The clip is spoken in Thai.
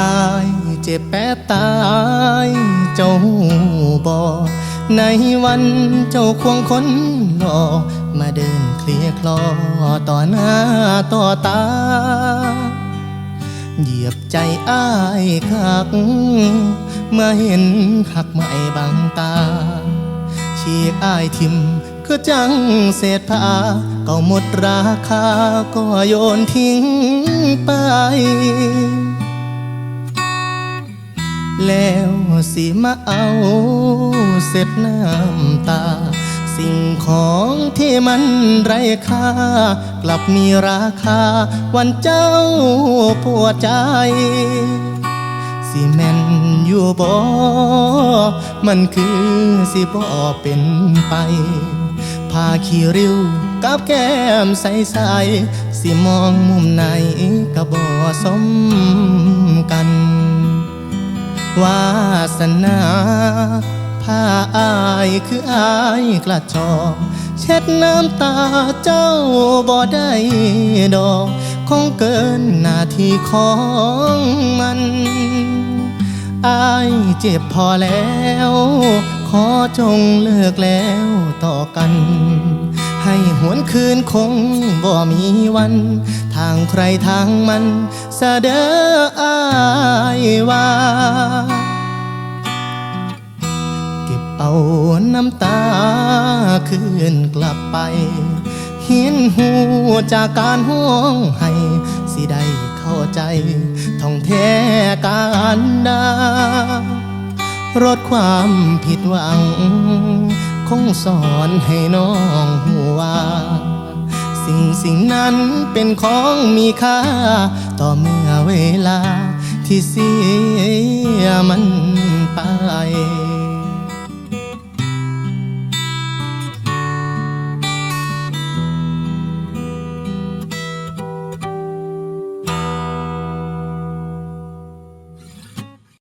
อายเจ็บแปบตายเจ้าบอในวันเจ้าควงคนรอมาเดินเคลียคลอต่อหน้าต่อตา เหยียบใจอ้ายคัก เมื่อเห็นหักไม่บังตาฉีกอ้ายทิมก็จังเศษผ้าก็หมดราคาก็โยนทิ้งไป แล้วสิมาเอาเสร็จน้ำตา สิ่งของที่มันไร้ค่า กลับมีราคา วันเจ้าปวดใจสิแม่นอยู่บ่มันคือสิบ่เป็นไปพาขี้ริ้วกับแก้มใสๆสิมองมุมไหนก็บ่สมกัน วาสนาพาอายคืออายกระจอกเช็ดน้ำตาเจ้าบ่ได้ดอกคงเกินหน้าที่ของมันอายเจ็บพอแล้ว ขอจงเลิกแล้วต่อกัน ให้หวนคืนคงบ่มีวัน ทางใครทางมันเสดออายว่า เก็บเอาน้ำตาคืนกลับไปเห็นหูจากการห้องให้สิได้เข้าใจท่องแท้การดารดความผิดหวัง คงสอนให้น้องหัว่าสิ่งสิ่งนั้นเป็นของมีค่า ต่อเมื่อเวลาที่เสียมันไป